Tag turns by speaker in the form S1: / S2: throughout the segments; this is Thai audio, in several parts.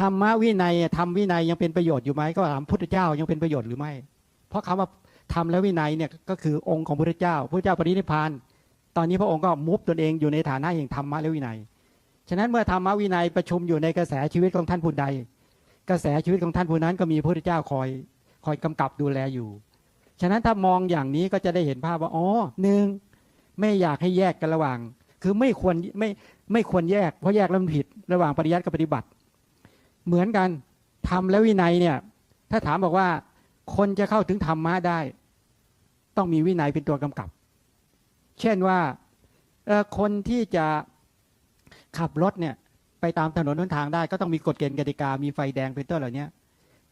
S1: ธรรมวินัยธรรมวินัยยังเป็นประโยชน์อยู่ไหมก็ถามพุทธเจ้ายังเป็นประโยชน์หรือไม่ เพราะคำว่าธรรมและวินัยเนี่ยก็คือองค์ของพุทธเจ้าพุทธเจ้าปรินิพาน ตอนนี้พระองค์ก็มุฟตนเองอยู่ในฐานะแห่งธรรมะและวินัย ฉะนั้นเมื่อธรรมวินัยประชุมอยู่ในกระแสชีวิตของท่านผู้ใด กระแสชีวิตของท่านผู้นั้นก็มีพระพุทธเจ้าคอยคอยกำกับดูแลอยู่ ฉะนั้นถ้ามองอย่างนี้ก็จะได้เห็นภาพว่าอ๋อหนึ่งไม่อยากให้แยกกันระหว่าง คือไม่ควรไม่ไม่ควรแยกเพราะแยกแล้วมันผิดระหว่างปริยัติกับปฏิบัติ เหมือนกันธรรมและวินัยเนี่ย ถ้าถามบอกว่า คนจะเข้าถึงธรรมะได้ ต้องมีวินัยเป็นตัวกำกับ เช่นว่าคนที่จะขับรถเนี่ยไปตามถนนหนทางได้ ก็ต้องมีกฎเกณฑ์กติกา มีไฟแดงเป็นต้นเหล่านี้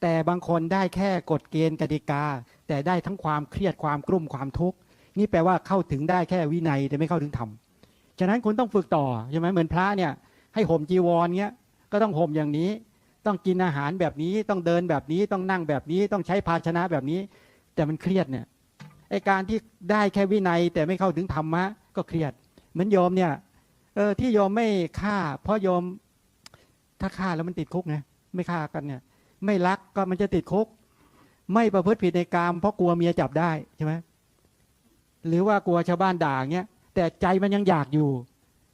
S1: แต่บางคนได้แค่กฎเกณฑ์กติกา แต่ได้ทั้งความเครียดความกลุ่มความทุกข์นี่แปลว่าเข้าถึงได้แค่วินัยแต่ไม่เข้าถึงธรรมฉะนั้นคุณต้องฝึกต่อใช่ไหมเหมือนพระเนี่ยให้ห่มจีวรเงี้ยก็ต้องห่มอย่างนี้ ต้องกินอาหารแบบนี้ต้องเดินแบบนี้ต้องนั่งแบบนี้ต้องใช้ภาชนะแบบนี้ แต่มันเครียดเนี่ยไอการที่ได้แค่วินัยแต่ไม่เข้าถึงธรรมะก็เครียด เหมือนโยมเนี่ยเออที่โยมไม่ฆ่า เพราะโยมถ้าฆ่าแล้วมันติดคุกไงไม่ฆ่ากันเนี่ย ไม่รักก็มันจะติดคุก ไม่ประพฤติผิดในกามเพราะกลัวเมียจับได้ใช่ไหมหรือว่ากลัวชาวบ้านด่าเงี้ยแต่ใจมันยังอยากอยู่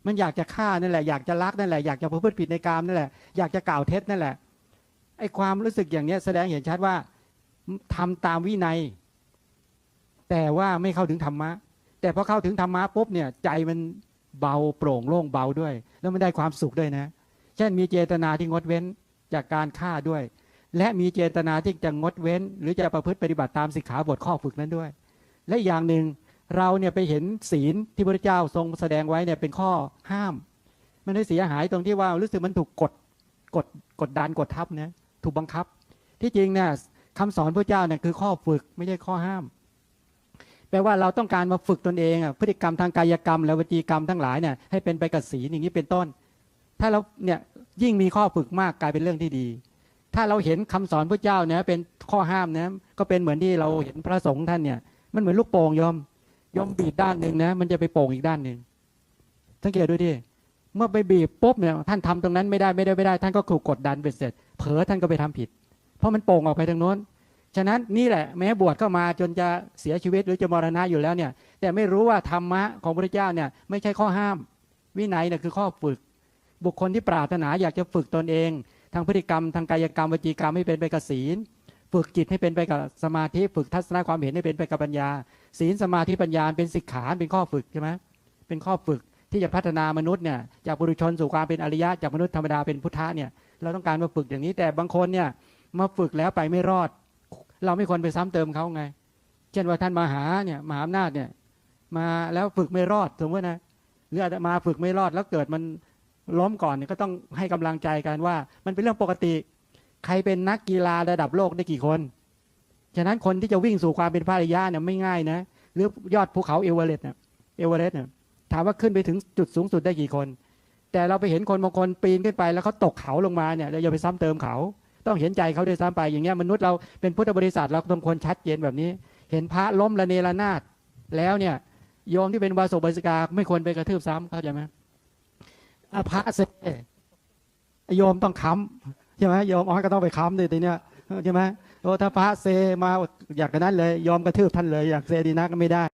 S1: มันอยากจะฆ่านั่นแหละอยากจะรักนั่นแหละอยากจะประพฤติผิดในกามนั่นแหละอยากจะกล่าวเท็จนั่นแหละ ไอ้ความรู้สึกอย่างเนี้ยแสดงเห็นชัดว่าทำตามวินัย แต่ว่าไม่เข้าถึงธรรมะ แต่พอเข้าถึงธรรมะปุ๊บเนี่ย ใจมันเบาโปร่งโล่งเบาด้วย แล้วมันได้ความสุขด้วยนะ เช่นมีเจตนาที่งดเว้นจากการฆ่าด้วย และมีเจตนาที่จะงดเว้น หรือจะประพฤติปฏิบัติตามสิกขาบทข้อฝึกนั้นด้วย และอย่างหนึ่งเราเนี่ยไปเห็นศีลที่พระเจ้าทรงแสดงไว้เนี่ยเป็นข้อห้าม มันได้เสียหายตรงที่ว่ารู้สึกมันถูกกดกดกดดันกดทับเนี่ย ถูกบังคับ ที่จริงเนี่ยคำสอนพระเจ้าเนี่ยคือข้อฝึกไม่ใช่ข้อห้าม แปลว่าเราต้องการมาฝึกตนเองอะพฤติกรรมทางกายกรรม และวจีกรรมทั้งหลายเนี่ยให้เป็นไปกับศีลอย่างนี้เป็นต้น ถ้าเราเนี่ยยิ่งมีข้อฝึกมากกลายเป็นเรื่องที่ดี ถ้าเราเห็นคำสอนพระเจ้าเนี่ยเป็นข้อห้ามนะก็เป็นเหมือนที่เราเห็นพระสงฆ์ท่านเนี่ยมันเหมือนลูกโป่งโยมโยมบีบด้านหนึ่งนะมันจะไปโป่งอีกด้านหนึ่งสังเกตดูดิเมื่อไปบีบปุ๊บเนี่ยท่านทำตรงนั้นไม่ได้ไม่ได้ไม่ได้ ท่านก็ถูกกดดันไปเสร็จ ผลอท่านก็ไปทำผิด เพราะมันโป่งออกไปทางโน้น ฉะนั้นนี่แหละแม้บวชเข้ามาจนจะเสียชีวิตหรือจะมรณะอยู่แล้วเนี่ย แต่ไม่รู้ว่าธรรมะของพระเจ้าเนี่ยไม่ใช่ข้อห้าม วินัยเนี่ยคือข้อฝึก บุคคลที่ปรารถนาอยากจะฝึกตนเอง ทางพฤติกรรมทางกายกรรมวจีกรรมให้เป็นไปกับศีล ฝึกจิตให้เป็นไปกับสมาธิฝึกทัศนความเห็นให้เป็นไปกับปัญญา ศีลสมาธิปัญญาเป็นสิกขาเป็นข้อฝึกใช่ไหมเป็นข้อฝึกที่จะพัฒนามนุษย์เนี่ยจากบุรุชนสู่ความเป็นอริยะจากมนุษย์ธรรมดาเป็นพุทธะเนี่ย เราต้องการมาฝึกอย่างนี้ แต่บางคนเนี่ยมาฝึกแล้วไปไม่รอด เราไม่ควรไปซ้ำเติมเขาไง เช่นว่าท่านมาหาเนี่ยมหาอำนาจเนี่ย มาแล้วฝึกไม่รอดสมมตินะหรืออาจจะมาฝึกไม่รอดแล้วเกิดมันล้มก่อนเนี่ยก็ต้องให้กำลังใจกันว่า มันเป็นเรื่องปกติ ใครเป็นนักกีฬาระดับโลกได้กี่คน ฉะนั้นคนที่จะวิ่งสู่ความเป็นพระอริยะเนี่ยไม่ง่ายนะหรือยอดภูเขาเอเวอเรสต์เนี่ยเอเวอเรสต์เนี่ยถามว่าขึ้นไปถึงจุดสูงสุดได้กี่คน แต่เราไปเห็นคนบางคนปีนขึ้นไปแล้วเขาตกเขาลงมาเนี่ยเราอย่าไปซ้ำเติมเขา ต้องเห็นใจเขาด้วยซ้ำไปอย่างเงี้ยมนุษย์เราเป็นพุทธบริษัทเราต้องควรชัดเจนแบบนี้ เห็นพระล้มระเนระนาดแล้วเนี่ยโยมที่เป็นวาสุบริสกาไม่ควรไปกระทืบซ้ำเข้าใจไหมอะพระเสโยมต้องค้ำใช่ไหมโยมอ๋อก็ต้องไปค้ำเลยทีเนี้ยใช่ไหมโอ้ถ้าพระเซมาอยากกันนั้นเลยยอมกระทืบท่านเลย อยากเซดีนักก็ไม่ได้